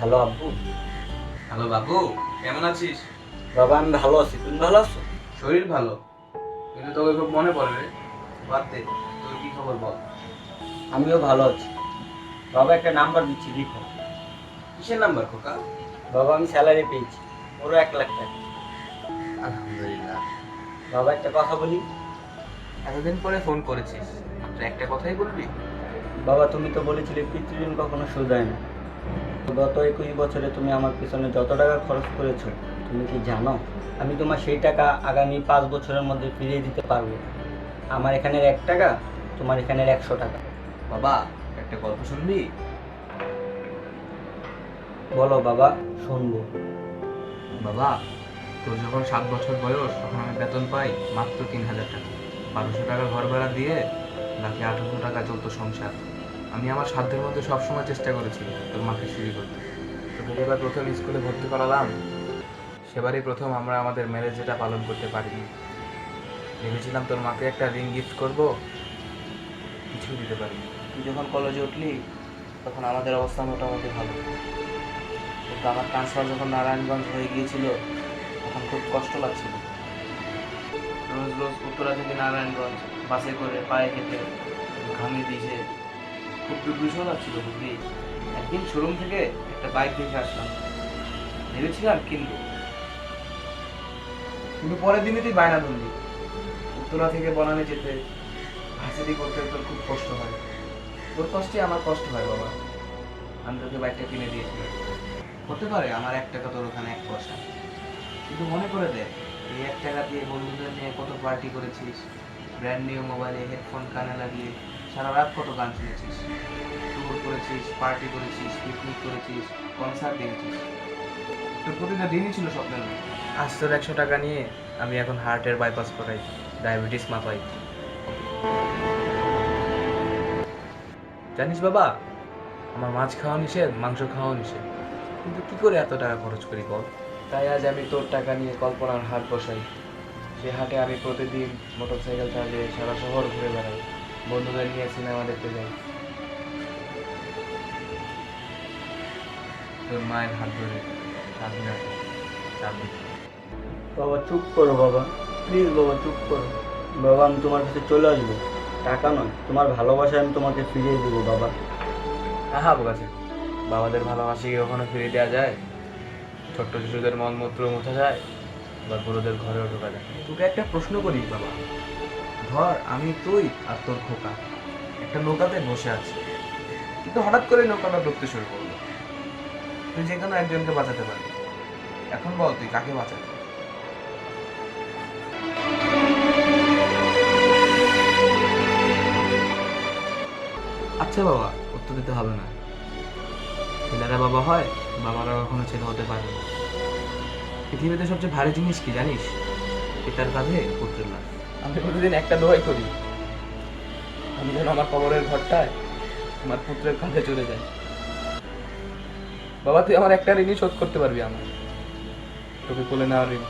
Hello আব্বু। Hello বাবু কেমন আছিস? বাবা আমি ভালো আছি। তুমি ভালো আছো? শরীর ভালো। কিন্তু তোকে খুব মনে পড়ে রে। বাদ দে তোর কি খবর বল? আমিও ভালো আছি। বাবা একটা নাম্বার দিচ্ছি লিখো। কিসের নাম্বার খোকা? বাবা আমি স্যালারি পেয়েছি। পুরো এক লাখ টাকা। আলহামদুলিল্লাহ। বাবা একটা কথা বলি? এতদিন পরে ফোন করেছিস একটা কথাই বলবি? বাবা তুমি তো বলেছিলে পিতৃঋণ কখনো হয় না। গত একুশ বছরে তুমি আমার পিছনে যত টাকা খরচ করেছ তুমি কি জানো? আমি তোমার সেই টাকা আগামী পাঁচ বছরের মধ্যে ফিরিয়ে দিতে পারব। আমার এখানের এক টাকা তোমার এখানের একশো টাকা। বাবা একটা গল্প শুনবি? বলো বাবা শুনব। বাবা তোর যখন সাত বছর বয়স তখন আমি বেতন পাই মাত্র তিন হাজার টাকা। বারোশো টাকা ঘর ভাড়া দিয়ে বাকি আঠারোশো টাকা চলতো সংসার? আমি আমার সাধ্যের মধ্যে সবসময় চেষ্টা করেছি তোর মাকে চুরি করতে। তোকে এবার প্রথম স্কুলে ভর্তি করালাম, সেবারই প্রথম আমরা আমাদের ম্যারেজ যেটা পালন করতে পারিনি। ভেবেছিলাম তোর মাকে একটা রিং গিফট করব কিছু দিতে পারিনি। তুই যখন কলেজে উঠলি, তখন আমাদের অবস্থা মোটামুটি ভালো। কিন্তু আমার ট্রান্সফার যখন নারায়ণগঞ্জ হয়ে গিয়েছিল, তখন খুব কষ্ট লাগছিল। রোজ রোজ উত্তরা থেকে নারায়ণগঞ্জ, বাসে করে পায়ে হেঁটে ঘামে ভিজে খুব দুর্বিষহ লাগছিল, বুঝলি? একদিন শোরুম থেকে একটা বাইক দেখে আসলাম। ভেবেছিলাম কিনবো। কিন্তু পরের দিনই তুই বায়না ধরলি। উত্তরা থেকে বনানে যেতে করতে তোর খুব কষ্ট হয়। তোর কষ্টে আমার কষ্ট হয়, বাবা। আমি তোকে বাইকটা কিনে দিয়েছিলাম। হতে পারে আমার এক টাকা তোর ওখানে এক পয়সা। কিন্তু মনে করে দেখ, এই এক টাকা দিয়ে বন্ধুদের নিয়ে কত পার্টি করেছিস। ব্র্যান্ড নিউ মোবাইলে হেডফোন কানে লাগিয়ে। সারা রাত কত গান শুনেছিস? ট্যুর করেছিস, পার্টি করেছিস পিকনিক করেছিস কনসার্ট দিয়েছিস তোর প্রতিটা দিনই ছিল স্বপ্নের মতো। আজ তোর একশো টাকা নিয়ে আমি এখন হার্টের বাইপাস করাই ডায়াবেটিস মাপাই। জানিস বাবা, আমার মাছ খাওয়া নিষেধ, মাংস খাওয়া নিষেধ। কিন্তু কি করে এত টাকা খরচ করি বল? তাই আজ আমি তোর টাকা নিয়ে কল্পনার হাট বসাই। সে হাটে আমি প্রতিদিন মোটরসাইকেল চালিয়ে সারা শহর ঘুরে বেড়াই। বন্ধুদের নিয়ে সিনেমা দেখতে যাই। তোর মায়ের হাত ধরে স্বাধীনতা চাবি বাবা চুপ করো বাবা। প্লিজ বাবা চুপ করো। বাবা আমি তোমার কাছে চলে আসব। টাকা নয় তোমার ভালোবাসা আমি তোমাকে ফিরিয়ে দেবো বাবা। হ্যাঁ আছে বাবাদের ভালোবাসি কি কখনো ফিরিয়ে দেওয়া যায়? ছোট্ট শিশুদের মলমূত্র মুছা যায়? বা বুড়োদের ঘরেও ঢোকা যায়। তোকে একটা প্রশ্ন করি বাবা। ধর আমি তুই আর তোর খোকা একটা নৌকাতে বসে আছি। কিন্তু হঠাৎ করে নৌকাটা ডুবতে শুরু করল। তুই যে কোনো একজনকে বাঁচাতে পারবি। এখন বল তুই কাকে বাঁচাবি? আচ্ছা বাবা উত্তর দিতে হবে না। ছেলেরা বাবা হয় বাবারা কখনো ছেলে হতে পারে না। পৃথিবীতে সবচেয়ে ভারী জিনিস কি জানিস? পিতার কাঁধে পুত্রের লাশ আমি প্রতিদিন একটা দোয়াই করি। আমি যেন আমার কবরের ঘরটায় আমার পুত্রের কাঁধে চলে যাই। বাবা, তুই আমার একটা ঋণই শোধ করতে পারবি আমার তোকে কোলে নেওয়ার ঋণ।